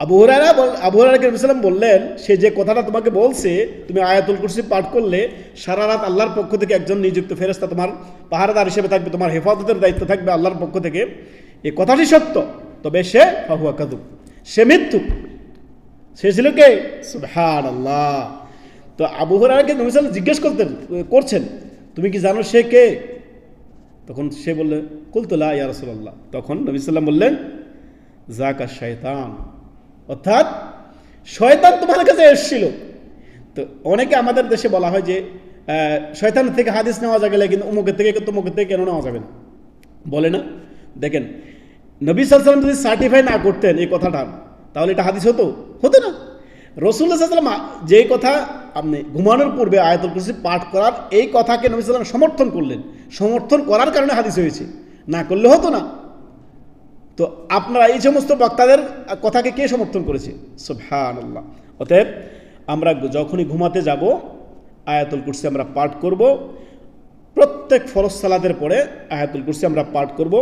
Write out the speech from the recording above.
আবু বল, আবু হুরায়রা সাল্লাম বললেন, সে যে কথাটা তোমাকে বলছে, তুমি আয়াতুল কুরসি পাঠ করলে সারা রাত আল্লাহর পক্ষ থেকে একজন নিযুক্ত ফেরেস্তা তোমার পাহারাদার হিসেবে থাকবে, তোমার হেফাজতের দায়িত্ব থাকবে আল্লাহর পক্ষ থেকে। এই কথাটি সত্য, তবে সে ফাহুয়া কাদু সে মৃত্যু। সে ছিল কে? সুবহান আল্লাহ তো আবু হুরায়রাকে নবী সাল্লাম জিজ্ঞেস করতেন করছেন, তুমি কি জানো সে কে? তখন সে বললে কুলতুলা ইয়া রাসূলুল্লাহ। তখন নবী সাল্লাম বললেন জাকা শয়তান অর্থাৎ শয়তান তোমার কাছে এসেছিল। তো অনেকে আমাদের দেশে বলা হয় যে শয়তান থেকে হাদিস নেওয়া যাবে কিন্তু অমুকের থেকে তমুকের থেকে কেন নেওয়া যাবে না? বলে না। দেখেন, নবী সাল্লাম যদি সার্টিফাই না করতেন এই কথাটা, তাহলে এটা হাদিস হতো? হতো না। রসুল্লাহ সাল্লাম যে কথা আপনি ঘুমানোর পূর্বে আয়াতুল কুরসি পাঠ করার, এই কথাকে নবী সাল্লাম সমর্থন করলেন। সমর্থন করার কারণে হাদিস হয়েছে। না করলে হতো না। তো আপনারা এই সমস্ত বক্তাদের কথাকে কে সমর্থন করেছে? সুবহান আল্লাহ অতএব আমরা যখনই ঘুমাতে যাব, আয়াতুল কুরসি আমরা পাঠ করব। প্রত্যেক ফরজ সালাদের পরে আয়াতুল কুরসি আমরা পাঠ করব।